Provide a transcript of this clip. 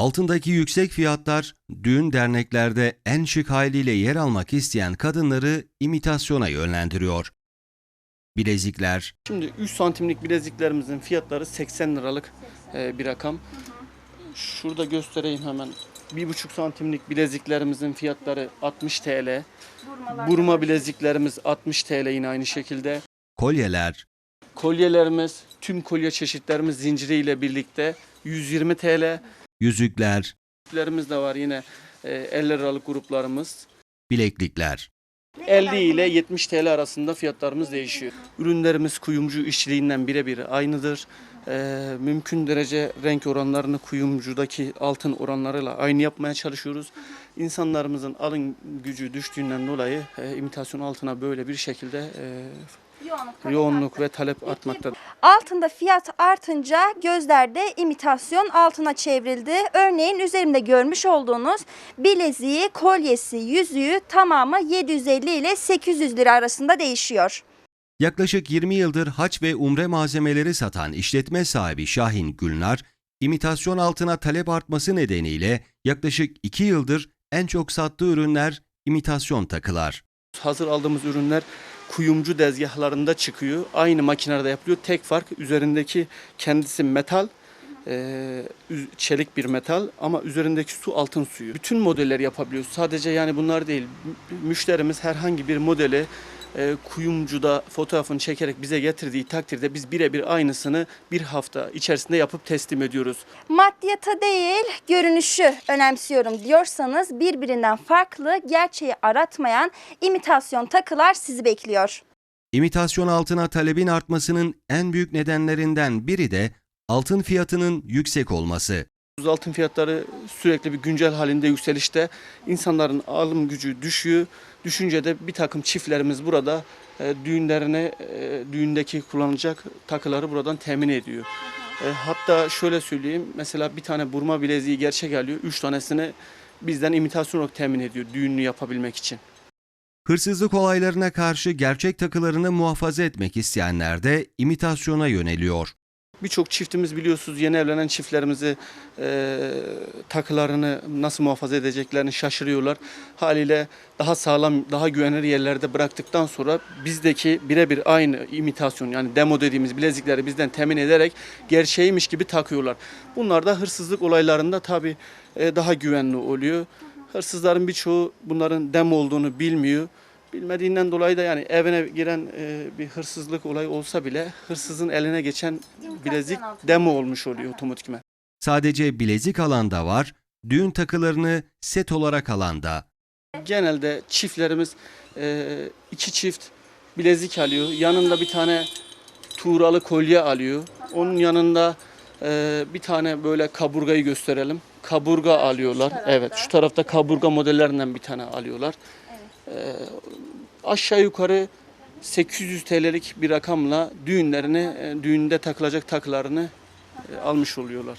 Altındaki yüksek fiyatlar düğün derneklerde en şık haliyle yer almak isteyen kadınları imitasyona yönlendiriyor. Bilezikler, Şimdi 3 santimlik bileziklerimizin fiyatları 80 liralık e, bir rakam. Şurada göstereyim hemen. 1,5 santimlik bileziklerimizin fiyatları 60 TL. Burma bileziklerimiz 60 TL yine aynı şekilde. kolyeler, Kolyelerimiz, tüm kolye çeşitlerimiz zinciriyle birlikte 120 TL. Yüzükler, Lerimiz de var yine e, 50 liralık gruplarımız. bileklikler. 50 ile 70 TL arasında fiyatlarımız değişiyor. Ürünlerimiz kuyumcu işçiliğinden birebir aynıdır. Ee, mümkün derece renk oranlarını kuyumcudaki altın oranlarıyla aynı yapmaya çalışıyoruz. İnsanlarımızın alın gücü düştüğünden dolayı e, imitasyon altına böyle bir şekilde e, yoğunluk ve talep artmaktadır. Altında fiyat artınca gözlerde imitasyon altına çevrildi. Örneğin üzerimde görmüş olduğunuz bileziği, kolyesi, yüzüğü tamamı 750 ile 800 lira arasında değişiyor. Yaklaşık 20 yıldır haç ve umre malzemeleri satan işletme sahibi Şahin Gülnar, imitasyon altına talep artması nedeniyle yaklaşık 2 yıldır en çok sattığı ürünler imitasyon takılar. Hazır aldığımız ürünler kuyumcu dezgahlarında çıkıyor. Aynı makinede yapılıyor. Tek fark üzerindeki kendisi metal, e, çelik bir metal ama üzerindeki su altın suyu. Bütün modelleri yapabiliyoruz. Sadece yani bunlar değil. Mü- Müşterimiz herhangi bir modeli e, kuyumcuda fotoğrafını çekerek bize getirdiği takdirde biz birebir aynısını bir hafta içerisinde yapıp teslim ediyoruz. Maddiyata değil, görünüşü önemsiyorum diyorsanız birbirinden farklı, gerçeği aratmayan imitasyon takılar sizi bekliyor. İmitasyon altına talebin artmasının en büyük nedenlerinden biri de altın fiyatının yüksek olması. Altın fiyatları sürekli bir güncel halinde yükselişte. İnsanların alım gücü düşüyor. Düşünce de bir takım çiftlerimiz burada e, düğünlerine, e, düğündeki kullanılacak takıları buradan temin ediyor. E, hatta şöyle söyleyeyim, mesela bir tane burma bileziği gerçek alıyor, üç tanesini bizden imitasyon olarak temin ediyor düğününü yapabilmek için. Hırsızlık olaylarına karşı gerçek takılarını muhafaza etmek isteyenler de imitasyona yöneliyor. Birçok çiftimiz biliyorsunuz yeni evlenen çiftlerimizi e, takılarını nasıl muhafaza edeceklerini şaşırıyorlar. Haliyle daha sağlam, daha güvenilir yerlerde bıraktıktan sonra bizdeki birebir aynı imitasyon yani demo dediğimiz bilezikleri bizden temin ederek gerçeğiymiş gibi takıyorlar. Bunlar da hırsızlık olaylarında tabii e, daha güvenli oluyor. Hırsızların birçoğu bunların demo olduğunu bilmiyor. Bilmediğinden dolayı da yani evine giren e, bir hırsızlık olayı olsa bile hırsızın eline geçen bilezik demo olmuş oluyor otomatikman. Sadece bilezik alan da var, düğün takılarını set olarak alan da. Genelde çiftlerimiz e, iki çift bilezik alıyor. Yanında bir tane tuğralı kolye alıyor. Onun yanında e, bir tane böyle kaburgayı gösterelim. Kaburga alıyorlar. Evet şu tarafta kaburga modellerinden bir tane alıyorlar. E, aşağı yukarı 800 TL'lik bir rakamla düğünlerini, e, düğünde takılacak takılarını e, almış oluyorlar.